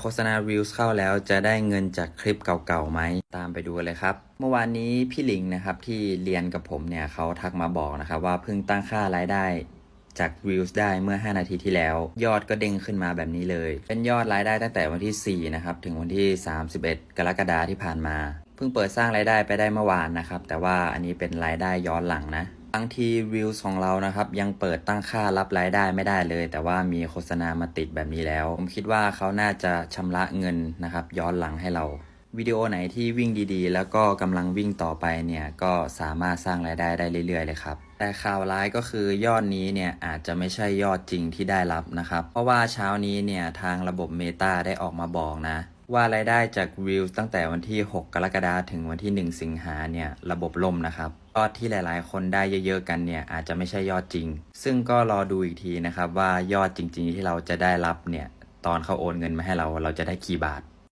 โฆษณา Reels เข้าแล้วจะได้เงินจากคลิปเก่าๆไหมตามไปดูเลยครับ เมื่อวานนี้พี่หลิงนะครับที่เรียนกับผมเนี่ยเขาทักมาบอกนะครับว่าเพิ่งตั้งค่ารายได้จาก Reels ได้เมื่อ 5 นาทีที่แล้ว ยอดก็เด้งขึ้นมาแบบนี้เลย เป็นยอดรายได้ตั้งแต่วันที่ 4 นะครับ ถึงวันที่ 31 กรกฎาที่ผ่านมา เพิ่งเปิดสร้างรายได้ไปได้เมื่อวานนะครับ แต่ว่าอันนี้เป็นรายได้ย้อนหลังนะ บางที Reels ของเรานะครับยังเปิดตั้งค่ารับรายได้ไม่ได้เลย แต่ว่ามีโฆษณามาติดแบบนี้แล้ว ผมคิดว่าเขาน่าจะชำระเงินนะครับ ย้อนหลังให้เราวิดีโอไหนที่วิ่งดีๆ แล้วก็กำลังวิ่งต่อไปเนี่ยก็สามารถสร้างรายได้ได้เรื่อยๆ เลยครับ แต่ข่าวร้ายก็คือยอดนี้เนี่ยอาจจะไม่ใช่ยอดจริงที่ได้รับนะครับ เพราะว่าเช้านี้เนี่ยทางระบบ Meta ได้ออกมาบอกนะ ว่ารายได้จากวิวตั้งแต่วันที่ 6 กรกฎาคมถึงวันที่ 1 สิงหาเนี่ยระบบล่มนะครับยอดที่หลายๆ คนได้เยอะๆกันเนี่ยอาจจะไม่ใช่ยอดจริง ซึ่งก็รอดูอีกทีนะครับว่ายอดจริงๆที่เราจะได้รับเนี่ยตอนเขาโอนเงินมาให้เราเราจะได้กี่บาท